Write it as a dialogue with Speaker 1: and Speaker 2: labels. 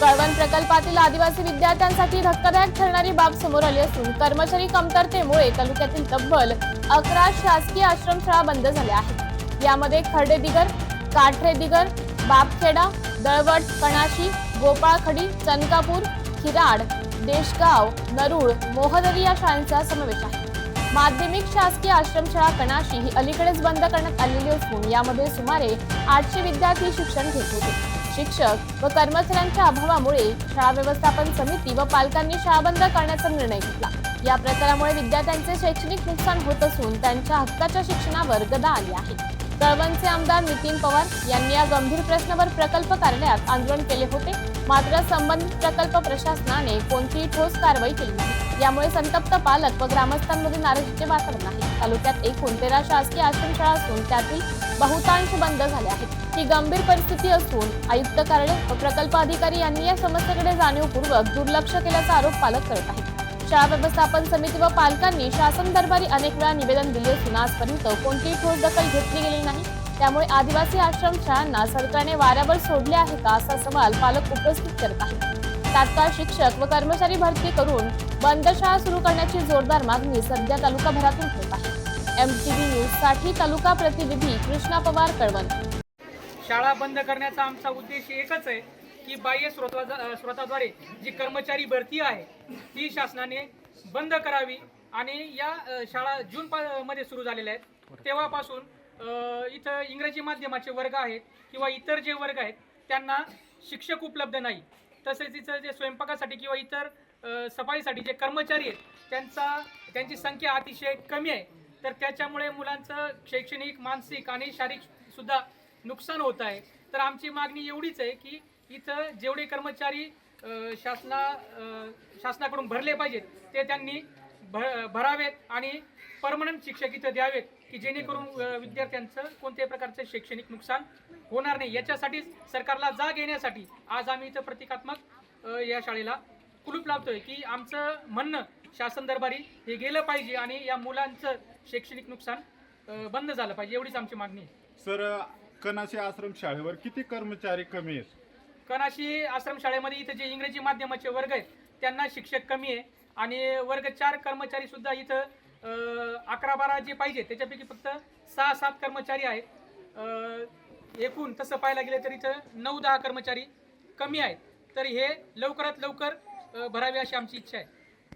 Speaker 1: कळवण प्रकल्पातील आदिवासी विद्यार्थ्यांसाठी धक्कादायक ठरणारी बाब समोर आली असून कर्मचारी कमतरतेमुळे तालुक्यातील तब्बल अकरा शासकीय आश्रमशाळा बंद झाल्या आहेत. यामध्ये खर्डे दिगर काठरे दिगर बापखेडा दळवट कणाशी गोपाळखडी चनकापूर खिराड देशगाव नरुळ मोहदरी या शाळांचा समावेश आहे. माध्यमिक शासकीय आश्रमशाळा कणाशी ही अलीकडेच बंद करण्यात आलेली असून यामध्ये सुमारे आठशे विद्यार्थी शिक्षण घेत होते. शिक्षक व कर्मचाऱ्यांच्या अभावामुळे शाळा व्यवस्थापन समिती व पालकांनी शाळा बंद करण्याचा निर्णय घेतला. या प्रकारामुळे विद्यार्थ्यांचे शैक्षणिक नुकसान होत असून त्यांच्या हक्काच्या शिक्षणावर गदा आली आहे. कळवणचे आमदार नितीन पवार यांनी या गंभीर प्रश्नावर प्रकल्प कार्यालयात आंदोलन केले होते. मात्र संबंधित प्रकल्प प्रशासनाने कोणतीही ठोस कारवाई केली नाही. यामुळे संतप्त पालक व ग्रामस्थांमध्ये नाराजीचे वातावरण आहे. तालुक्यात एकूण तेरा शासकीय आश्रमशाळा असून त्यातील बहुतांश बंद झाल्या आहेत. ही गंभीर परिस्थिती असून आयुक्त कार्यालय व प्रकल्प अधिकारी यांनी या समस्येकडे जाणीवपूर्वक दुर्लक्ष केल्याचा आरोप पालक करत आहेत. शाळा व्यवस्थापन समिती व पालकांनी शासन दरबारी अनेक वेळा निवेदन दिले असून आजपर्यंत कोणतीही ठोस दखल घेतली गेली नाही. त्यामुळे आदिवासी आश्रम शाळांना सरकारने वाऱ्यावर सोडले आहे का असा सवाल पालक उपस्थित करत आहेत. तात्काळ शिक्षक व कर्मचारी भरती करून बंद शाळा सुरू करण्याची जोरदार मागणी सध्या तालुकाभरातून होत आहे. एमटीव्ही न्यूजसाठी तालुका प्रतिनिधी कृष्णा पवार कळवण.
Speaker 2: शाळा बंद करण्याचा आमचा उद्देश एकच आहे की बाह्य स्रोता स्रोताद्वारे जी कर्मचारी भरती आहे ती शासनाने बंद करावी. आणि या शाळा जून पा- मध्ये सुरू झालेल्या आहेत. तेव्हापासून इथं इंग्रजी माध्यमाचे वर्ग आहेत किंवा इतर जे वर्ग आहेत त्यांना शिक्षक उपलब्ध नाही. तसेच इथं जे स्वयंपाकासाठी किंवा इतर सफाईसाठी जे कर्मचारी आहेत त्यांचा त्यांची संख्या अतिशय कमी आहे. तर त्याच्यामुळे मुलांचं शैक्षणिक मानसिक आणि शारीरिक सुद्धा नुकसान होत आहे. तर आमची मागणी एवढीच आहे की इथं जेवढे कर्मचारी शासना शासनाकडून भरले पाहिजेत ते त्यांनी भ भरावेत आणि परमनंट शिक्षक इथं द्यावेत की जेणेकरून विद्यार्थ्यांचं कोणत्याही प्रकारचं शैक्षणिक नुकसान होणार नाही. याच्यासाठीच सरकारला जाग येण्यासाठी आज आम्ही इथं प्रतिकात्मक या शाळेला कुलूप लावतोय की आमचं म्हणणं शासन दरबारी हे गेलं पाहिजे आणि या मुलांचं शैक्षणिक नुकसान बंद झालं पाहिजे. एवढीच आमची मागणी आहे.
Speaker 3: सर कनाशी आश्रम शाळेवर किती कर्मचारी कमी आहेत?
Speaker 2: कनाशी आश्रमशाळेमध्ये इथं जे इंग्रजी माध्यमाचे वर्ग आहेत त्यांना शिक्षक कमी आहे. आणि वर्ग चार कर्मचारी सुद्धा इथं अकरा बारा जे पाहिजे त्याच्यापैकी फक्त सहा सात कर्मचारी आहेत. एकूण तसं पाहायला गेलं तर इथं नऊ दहा कर्मचारी कमी आहेत. तर हे लवकरात लवकर भरावे अशी आमची इच्छा आहे.